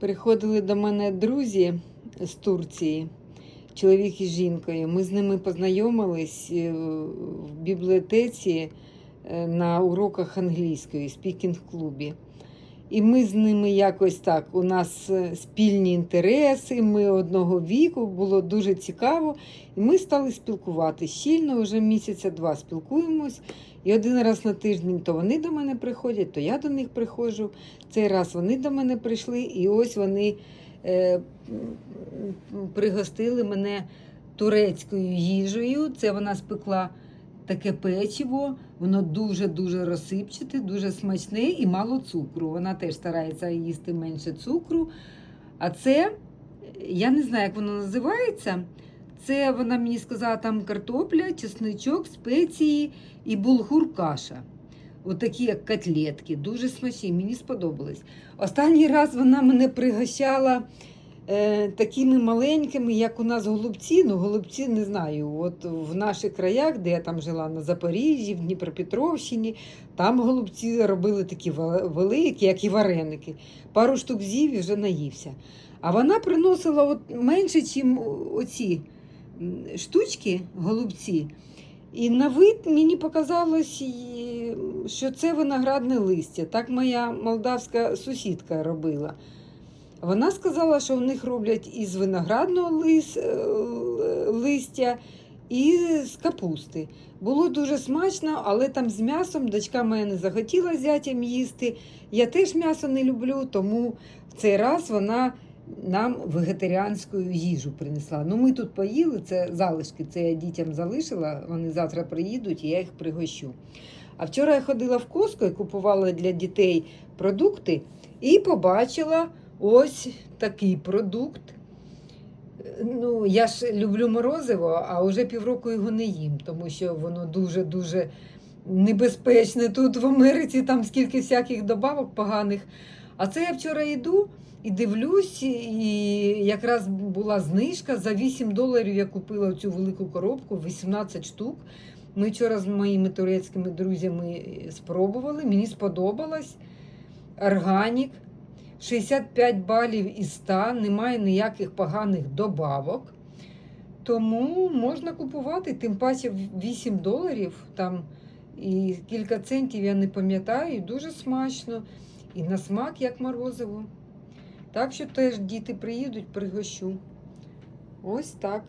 Приходили до мене друзі з Турції, чоловік із жінкою. Ми з ними познайомились е, в бібліотеці е, на уроках англійської, спікінг-клубі. І ми з ними якось так. У нас е, спільні інтереси, ми одного віку, було дуже цікаво. І ми стали спілкуватися. Щільно вже місяця два спілкуємось. І один раз на тиждень то вони до мене приходять, то я до них приходжу. Цей раз вони до мене прийшли, і ось вони е, пригостили мене турецькою їжею. Це вона спекла таке печиво, воно дуже-дуже розсипчате, дуже смачне і мало цукру. Вона теж старається їсти менше цукру. А це, я не знаю, як воно називається. Це вона мені сказала, там картопля, чесничок, спеції і булгур каша. Отакі як котлетки, дуже смачні, мені сподобались. Останній раз вона мене пригощала е, такими маленькими, як у нас голубці. Ну, голубці не знаю. От в наших краях, де я там жила на Запоріжжі, в Дніпропетровщині, там голубці робили такі великі, як і вареники. Пару штук з'їв і вже наївся. А вона приносила от менше, ніж оці штучки, голубці. І на вид мені показалось, що це виноградне листя. Так моя молдавська сусідка робила. Вона сказала, що в них роблять із виноградного лис, е, листя і з капусти. Було дуже смачно, але там з м'ясом дочка моя не захотіла зятям їсти. Я теж м'ясо не люблю, тому в цей раз вона нам вегетаріанську їжу принесла. Ну, ми тут поїли, це залишки, це я дітям залишила. Вони завтра приїдуть, і я їх пригощу. А вчора я ходила в Коско і купувала для дітей продукти і побачила ось такий продукт. Ну, я ж люблю морозиво, а вже півроку його не їм, тому що воно дуже-дуже небезпечне. Тут в Америці там скільки всяких добавок поганих. А це я вчора йду і дивлюсь, і якраз була знижка за 8 доларів. Я купила цю велику коробку, 18 штук. Ми вчора з моїми турецькими друзями спробували, мені сподобалось. Органік. 65 балів із 100, немає ніяких поганих добавок. Тому можна купувати, тим паче 8 доларів там і кілька центів, я не пам'ятаю, і дуже смачно. І на смак, як морозиво. Так що теж діти приїдуть, пригощу. Ось так.